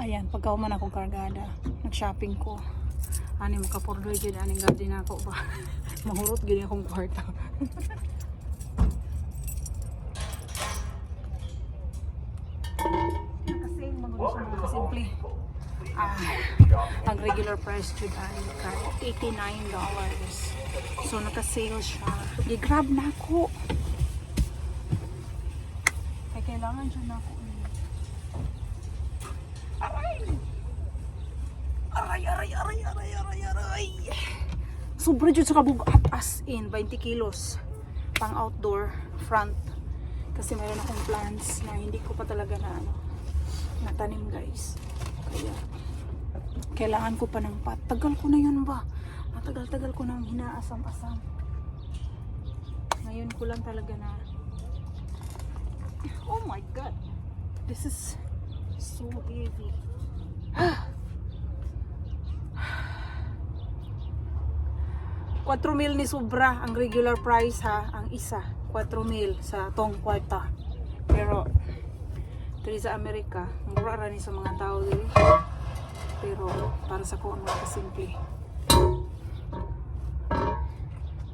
Ayan, pagka man akong kargada, nag-shopping ko. Ani makapurdoy gyud aning garden ako ba. Mahurot gyud akong kwarta. Kasi mga gusto mga simple. Ah, ang regular price jud ay ka $89. So naka-sale siya. Gi-grab na ako. Ay kailangan na ako. eh. Aray! Aray, aray, aray, aray, aray, aray. Sobra dyan sa kabugat as in 20 kilos. Pang outdoor front. Kasi mayroon akong plants na hindi ko pa talaga na ano natanim guys. Kaya kailangan ko pa ng pot tagal ko na yun ba? Matagal-tagal ko nang hinaasam-asam. Ngayon ko lang talaga na oh my god. This is so heavy 4 mil ni sobra ang regular price ha, ang isa. 4 mil sa tong kwarta. Pero, diri sa Amerika, mura ra ni sa mga tao diri. Pero, para sa ko, mga kasimple.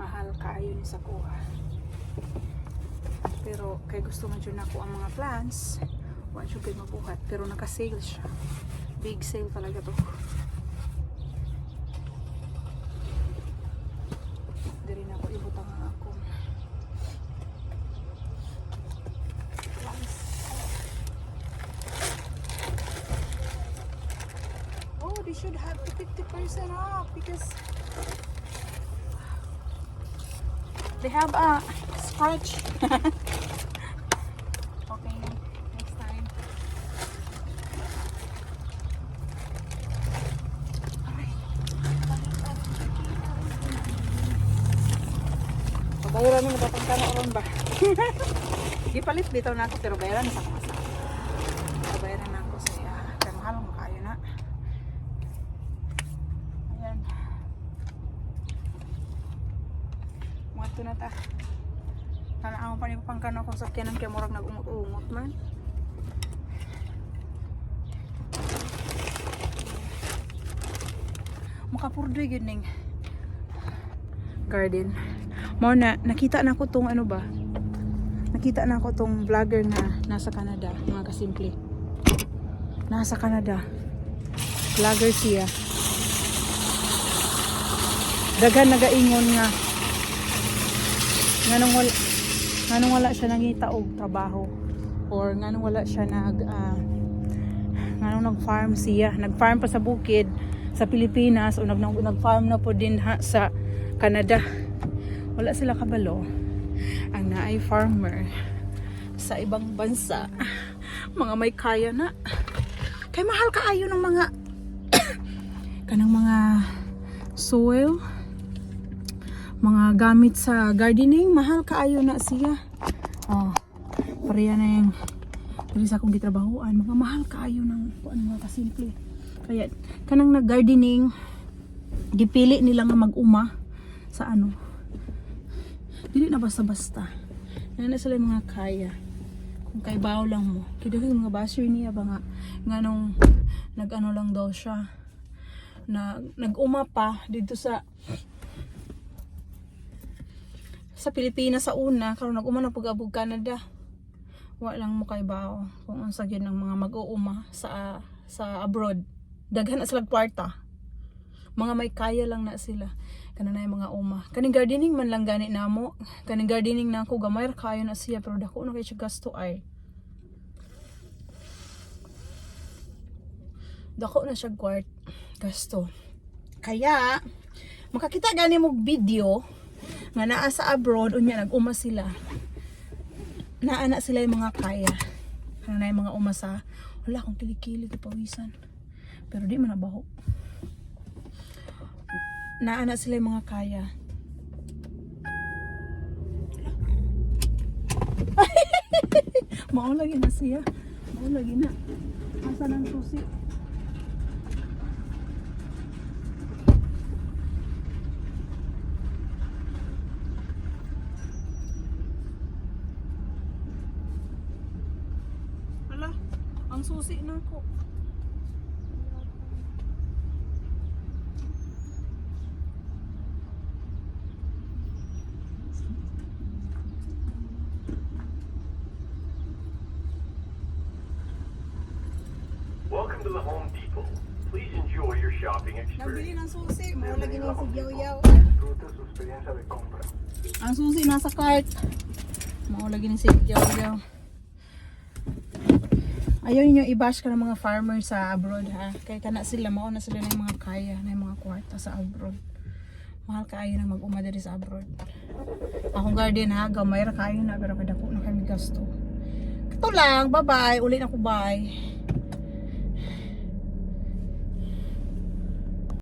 Mahal kaayo ni sa kuha. Pero, kay gusto man dyan ako ang mga plants, wa siya kayo mabuhat. Pero naka-sale siya. Big sale talaga to. Diri na ako ibutang ang ako. Oh, they should have the 50% off because they have a stretch. Bayaran mo na ka na ron ba? Di palit bitaw na ako pero bayaran na sa kasa. Bayaran na ako sa iya. Kaya mahal mo kayo na. Ayan. Mga ito na ta. Tanaan pa ni pangkano kung sakyanan kaya murag nag-ungot-ungot man. Makapurdoy yun ning garden. Mo na nakita na ko tong ano ba? Nakita na ko tong vlogger na nasa Canada, mga kasimple. Nasa Canada. Vlogger siya. Daghan nagaingon nga nganong wala nganong wala siya nangita og trabaho or nganong wala siya nag ah, nganong nag-farm siya nag-farm pa sa bukid sa Pilipinas o nag nag-farm na po din ha, sa Canada wala sila kabalo. Ang naay farmer sa ibang bansa. Mga may kaya na. Kay mahal kaayo ng mga kanang mga soil. Mga gamit sa gardening mahal kaayo na siya. Oh pareha na yung dili sa akong gitrabahoan. Mga mahal kaayo ng kuan mga kasimple. Kaya kanang nag gardening gipili nila nga mag-uma sa ano dili na basta-basta. Na na sila mga kaya. Kung kay baw lang mo. Kaya mga basher niya ba nga? Nga nung nag ano lang daw siya. Na nag-uma pa dito sa sa Pilipinas sa una. Karon nag-uma na pag-abog Canada. Wa lang mo kay bawo kung unsa gyud ng mga mag-uuma sa sa abroad. Daghan na sila kwarta. Mga may kaya lang na sila kana na yung mga uma. Kaning gardening man lang gani namo. Kaning gardening na ako gamay ra kayo na siya pero dako na kay siya gasto ay. Dako na siya kwart gasto. Kaya makakita gani mo video nga naa sa abroad unya nag-uma sila. Naa na sila yung mga kaya. Na yung mga uma sa wala akong kilikili pawisan pero di man nabaho naa na sila yung mga kaya. Mao lagi na siya. Mao lagi na. Asa ng susi? Ala, ang susi na ko. To the Home Depot. Please enjoy your shopping Nabili experience. ng susi, maulagi ng si Yaw-Yaw. Disfrute su experiencia de compra. Ang susi nasa cart. Maulagi ng si Yaw-Yaw. Ayaw ninyo i-bash ka ng mga farmer sa abroad ha. Kaya kana sila, mauna sila ng mga kaya, ng mga kwarta sa abroad. Mahal kaayo na mag-uma diri sa abroad. Akong garden ha, gamay ra kaayo na pero kada ko na kami gasto. Ito lang, bye-bye. Ulit ako bye.